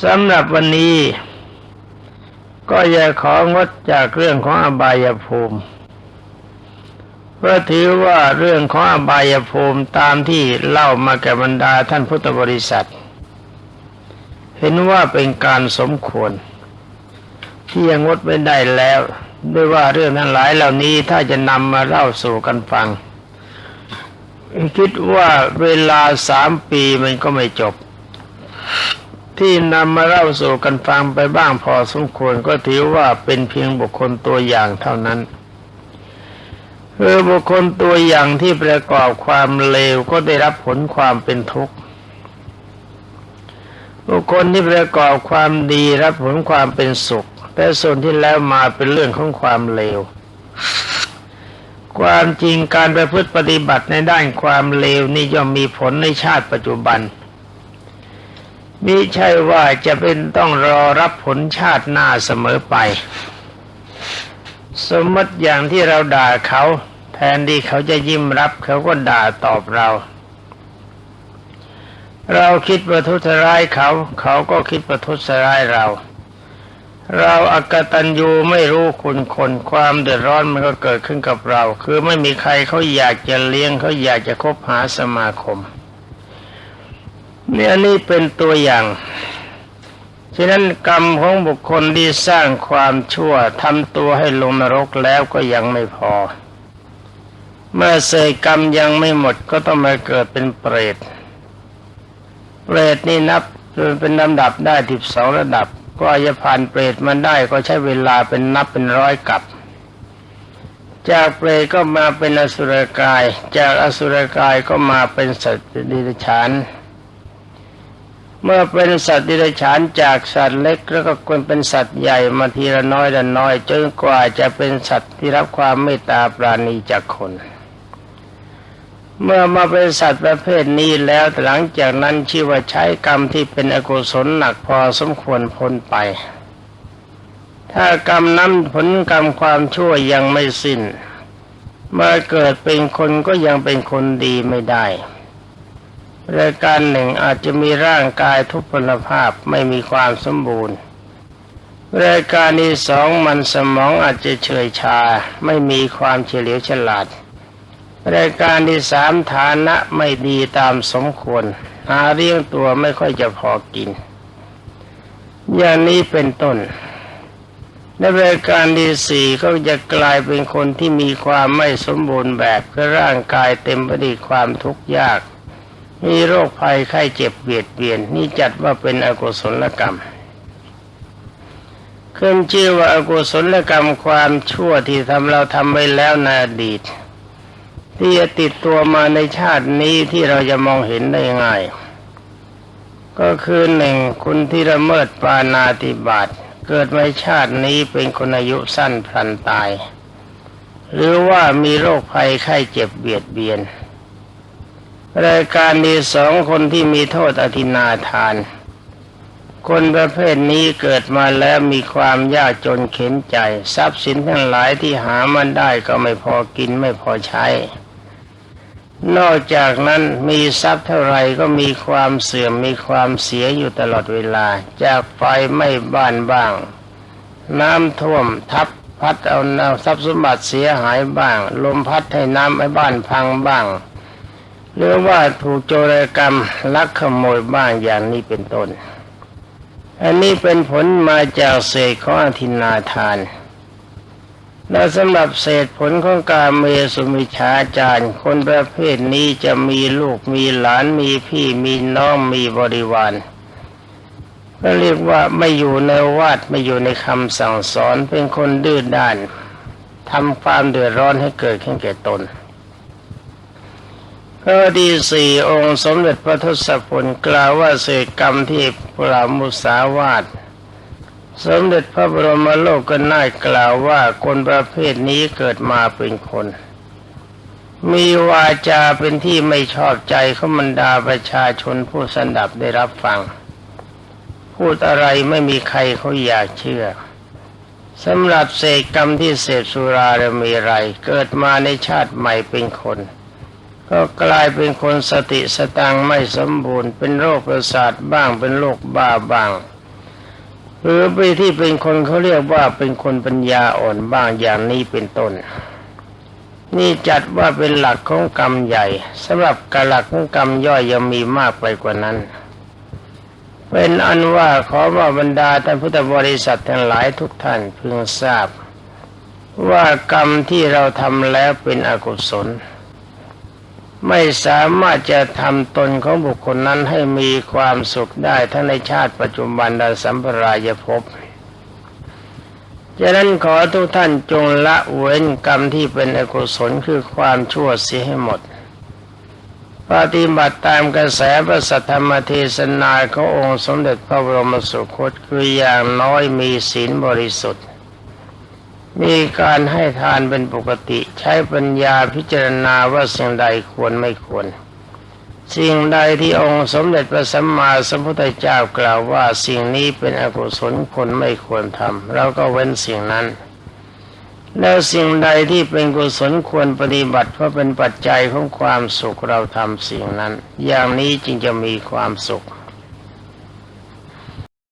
สำหรับวันนี้ ก็อย่าของดจากเรื่องของอบายภูมิเพราะถือว่าเรื่องของอบายภูมิตามที่เล่ามาแก่บรรดาท่านพุทธบริษัท เห็นว่าเป็นการสมควร ที่ยังงดไม่ได้แล้ว ด้วยว่าเรื่องทั้งหลายเหล่านี้ถ้าจะนำมาเล่าสู่กันฟัง คิดว่าเวลาสามปีมันก็ไม่จบ ที่นำมาเล่าสู่กันฟังไปบ้างพอสมควรก็ถือว่าเป็นเพียงบุคคลตัวอย่างเท่านั้นคือบุคคลตัวอย่างที่ประกอบความเลวก็ได้รับผลความเป็นทุกข์บุคคลที่ประกอบความดีรับผลความเป็นสุข แต่ส่วนที่แล้วมาเป็นเรื่องของความเลว ความจริงการประพฤติปฏิบัติในด้านความเลวนี่ย่อมมีผลในชาติปัจจุบัน มิใช่ว่าจะเป็นต้องรอรับผลชาติหน้าเสมอไป สมมติอย่างที่เราด่าเขา แทนที่เขาจะยิ้มรับเขาก็ด่าตอบเรา เราคิดประทุษร้ายเขา เขาก็คิดประทุษร้ายเรา เราอากตันยูไม่รู้คุณคนความเดือดร้อนมันก็เกิดขึ้นกับเรา คือไม่มีใครเขาอยากจะเลี้ยงเขาอยากจะคบหาสมาคม เนี่ยนี่เป็นตัวอย่างฉะนั้นกรรมของบุคคลที่สร้างความชั่วทำตัวให้ลงนรกแล้วก็ยังไม่พอ เมื่อเสยกรรมยังไม่หมดก็ต้องมาเกิดเป็นเปรต เปรตนี่นับเป็นลำดับได้ทิบสองระดับ ก็จะผ่านเปรตมันได้ก็ใช้เวลาเป็นนับเป็นร้อยกับ จากเปรตก็มาเป็นอสุรกาย จากอสุรกายก็มาเป็นสัตว์ดิฉาน เมื่อเป็นสัตว์ดิเรกชันจากสัตว์เล็กแล้วก็ควรเป็นสัตว์ใหญ่มาทีละน้อยละน้อยจนกว่าจะเป็นสัตว์ที่รับความเมตตาปราณีจากคน เมื่อมาเป็นสัตว์ประเภทนี้แล้วหลังจากนั้นชื่อว่าใช้กรรมที่เป็นอกุศลหนักพอสมควรพ้นไป ถ้ากรรมนั้นผลกรรมความชั่วยังไม่สิน้น เมื่อเกิดเป็นคนก็ยังเป็นคนดีไม่ได้ รายการหนึ่งอาจจะมีร่างกายทุพพลภาพไม่มีความสมบูรณ์ รายการที่สองมันสมองอาจจะเฉยชาไม่มีความเฉลียวฉลาด รายการที่สามฐานะไม่ดีตามสมควรหาเลี้ยงตัวไม่ค่อยจะพอกิน อย่างนี้เป็นต้นในรายการที่สี่ก็จะกลายเป็นคนที่มีความไม่สมบูรณ์แบบคือร่างกายเต็มไปด้วยความทุกข์ยาก มีโรคภัยไข้เจ็บเบียดเบียนนี่จัดว่าเป็นอกุศลกรรมขึ้นชื่อว่าอากุศลกรรมความชั่วที่ทำเราทำไปแล้วในอดีต ที่จะติดตัวมาในชาตินี้ที่เราจะมองเห็นได้ง่าย ก็คือหนึ่งคุณที่ละเมิดปานาติบาตเกิดในชาตินี้เป็นคนอายุสั้นพลันตาย หรือว่ามีโรคภัยไข้เจ็บเบียดเบียน รายการที่สองคนที่มีโทษอธินาทาน คนประเภทนี้เกิดมาแล้วมีความยากจนเข็นใจ ทรัพย์สินทั้งหลายที่หามันได้ก็ไม่พอกินไม่พอใช้ นอกจากนั้นมีทรัพย์เท่าไรก็มีความเสื่อมมีความเสียอยู่ตลอดเวลา จากไฟไม่บ้านบ้าง น้ำท่วมทับพัดเอาทรัพย์สมบัติเสียหายบ้าง ลมพัดให้น้ำให้บ้านพังบ้าง หรือว่าถูกโจรกรรมลักขโมยบ้างอย่างนี้เป็นต้น อันนี้เป็นผลมาจากเศษของอธินาทาน และสำหรับเศษผลของการเมสุมิชาจาร์คนประเภทนี้จะมีลูกมีหลานมีพี่มีน้องมีบริวารก็เรียกว่าไม่อยู่ในวาดไม่อยู่ในคำสั่งสอนเป็นคนดื้อด้านทำความเดือดร้อนให้เกิดขึ้นแก่ตน ข้อที่สี่องค์สมเด็จพระทศพลกล่าวว่าเศษกรรมที่ปรามุสาวาทสมเด็จพระบรมโลกก็น่ากล่าวว่าคนประเภทนี้เกิดมาเป็นคน มีวาจาเป็นที่ไม่ชอบใจเขามันดาประชาชนผู้สันดับได้รับฟัง พูดอะไรไม่มีใครเขาอยากเชื่อสำหรับเศษกรรมที่เสพสุราเรมีไร เกิดมาในชาติใหม่เป็นคน ก็กลายเป็นคนสติสตังไม่สมบูรณ์ เป็นโรคประสาทบ้างเป็นโรคบ้าบ้างหรือไปที่เป็นคนเขาเรียกว่าเป็นคนปัญญาอ่อนบ้างอย่างนี้เป็นต้น นี่จัดว่าเป็นหลักของกรรมใหญ่สำหรับกหลักของกรรมย่อยยังมีมากไปกว่านั้น เป็นอันว่าขอว่าบรรดาท่านพุทธบริษัททั้งหลายทุกท่านพึงทราบ ว่ากรรมที่เราทำแล้วเป็นอกุศล ไม่สามารถจะทำตนของบุคคลนั้นให้มีความสุขได้ทั้งในชาติปัจจุบันและสัมปรายภพฉะนั้นขอทุกท่านจงละเว้นกรรมที่เป็นอกุศลคือความชั่วเสียให้หมด ปฏิบัติตามกระแสพระสัทธรรมเทศนาขององค์สมเด็จพระบรมสุคตคืออย่างน้อยมีศีลบริสุทธิ์ มีการให้ทานเป็นปกติใช้ปัญญาพิจารณาว่าสิ่งใดควรไม่ควร สิ่งใดที่องค์สมเด็จพระสัมมาสัมพุทธเจ้ากล่าวว่าสิ่งนี้เป็นอกุศลคนไม่ควรทำเราก็เว้นสิ่งนั้น แล้วสิ่งใดที่เป็นกุศลควรปฏิบัติเพราะเป็นปัจจัยของความสุขเราทำสิ่งนั้น อย่างนี้จึงจะมีความสุข